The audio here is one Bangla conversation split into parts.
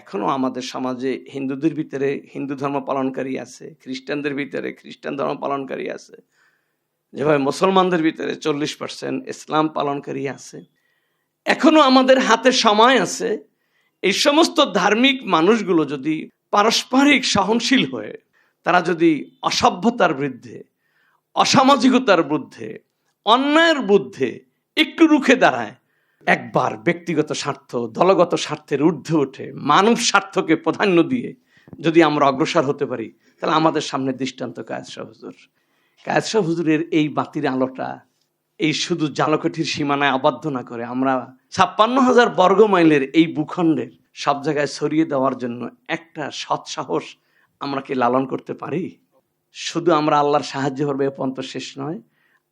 এখনও আমাদের সমাজে হিন্দুদের ভিতরে হিন্দু ধর্ম পালনকারী আছে, খ্রিস্টানদের ভিতরে খ্রিস্টান ধর্ম পালনকারী আছে। যেভাবে মুসলমানদের ভিতরে চল্লিশ পার্সেন্ট ইসলাম পালনকারী আছে। এখনও আমাদের হাতে সময় আছে এই সমস্ত ধার্মিক মানুষগুলো যদি পারস্পরিক সহনশীল হয়ে, তারা যদি অসভ্যতার বিরুদ্ধে, অসামাজিকতার বিরুদ্ধে, অন্যায়ের বিরুদ্ধে একটু রুখে দাঁড়ায় একবার ব্যক্তিগত স্বার্থ, দলগত স্বার্থের ঊর্ধ্বে উঠে মানব স্বার্থকে প্রাধান্য দিয়ে যদি আমরা অগ্রসর হতে পারি, তাহলে আমাদের সামনে দৃষ্টান্ত কায়সা হুজুর। কায়সা হুজুরের এই বাতির আলোটা এই শুধু জালকঠির সীমানায় আবদ্ধ না করে, আমরা ছাপ্পান্ন হাজার বর্গ মাইলের এই ভূখণ্ডের সব জায়গায় ছড়িয়ে দেওয়ার জন্য একটা সৎসাহস আমরা কি লালন করতে পারি? শুধু আমরা আল্লাহর সাহায্য করবে এ পর্যন্ত শেষ নয়,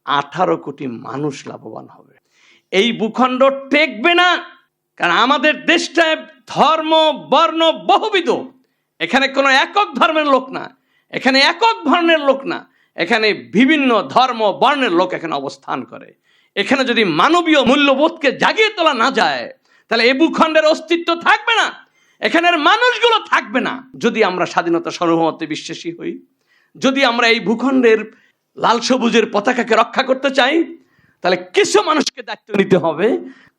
আঠারো কোটি মানুষ লাভবান হবে। এই ভূখণ্ড টেকবে না। কারণ আমাদের দেশটায় ধর্ম, বর্ণ বহুবিধ। এখানে কোনো একক ধর্মের লোক না। এখানে একক বর্ণের লোক না। এখানে বিভিন্ন ধর্ম, বর্ণের লোক এখানে অবস্থান করে। এখানে যদি মানবীয় মূল্যবোধকে জাগিয়ে তোলা না যায়, তাহলে এই ভূখণ্ডের অস্তিত্ব থাকবে না। এখানের মানুষগুলো থাকবে না। যদি আমরা স্বাধীনতা সার্বভৌমত্বে বিশ্বাসী হই, যদি আমরা এই ভূখণ্ডের লাল সবুজের পতাকাকে রক্ষা করতে চাই তাহলে কিছু মানুষকে দায়িত্ব নিতে হবে।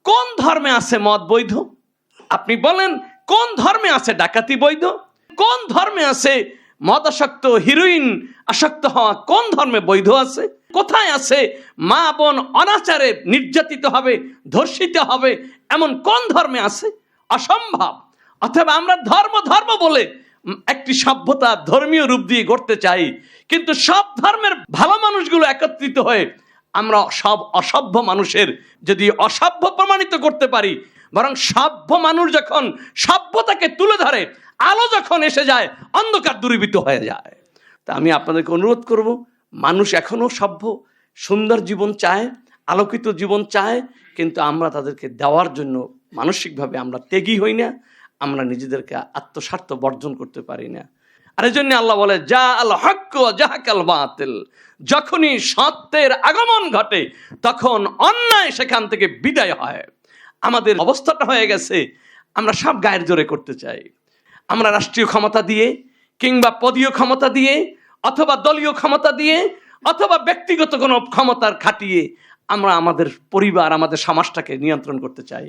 কোন ধর্মে আছে মদ বৈধ? আপনি বলেন, কোন ধর্মে আছে ডাকাতি বৈধ? কোন ধর্মে আছে মদ আসক্ত, হিরোইন আসক্ত হওয়া, কোন ধর্মে বৈধ আছে? কোথায় আছে মা বোন অনাচারে নির্যাতিত হবে, ধর্ষিত হবে? এমন কোন ধর্মে আছে? অসম্ভব। অথবা আমরা ধর্ম ধর্ম বলে একটি সভ্যতা ধর্মীয় রূপ দিয়ে গড়তে চাই, কিন্তু সব ধর্মের ভালো মানুষগুলো একত্রিত হয়ে আমরা সব অসভ্য মানুষের যদি অসভ্য প্রমাণিত করতে পারি, বরং সভ্য মানুষ যখন সভ্যতাকে তুলে ধরে, আলো যখন এসে যায়, অন্ধকার দূরীভূত হয়ে যায়। তা আমি আপনাদেরকে অনুরোধ করব, মানুষ এখনও সভ্য সুন্দর জীবন চায়, আলোকিত জীবন চায়, কিন্তু আমরা তাদেরকে দেওয়ার জন্য মানসিকভাবে আমরা ত্যাগী হই না, আমরা নিজেদেরকে আত্মস্বার্থ বর্জন করতে পারি না। আর এই জন্য আল্লাহ বলে, যা আল হক জাহাকাল বাতিল। যখনই সত্যের আগমন ঘটে, তখন অন্যায় সেখান থেকে বিদায় হয়। আমাদের অবস্থাটা হয়ে গেছে, আমরা সব গায়ের জোরে করতে চাই। আমরা রাষ্ট্রীয় ক্ষমতা দিয়ে, কিংবা পদীয় ক্ষমতা দিয়ে, অথবা দলীয় ক্ষমতা দিয়ে, অথবা ব্যক্তিগত কোনো ক্ষমতার খাটিয়ে, আমরা আমাদের পরিবার, আমাদের সমাজটাকে নিয়ন্ত্রণ করতে চাই।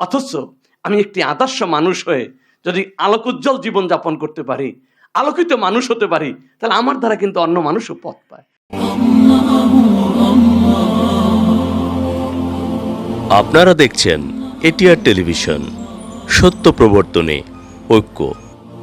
অথচ আমি একটি আদর্শ মানুষ হয়ে যদি আলোকোজ্জ্বল জীবনযাপন করতে পারি আলোকিত মানুষ হতে পারি, তাহলে আমার দ্বারা কিন্তু অন্য মানুষও পথ পায়। আপনারা দেখছেন এটিআর টেলিভিশন, সত্য প্রবর্তনে ঐক্য।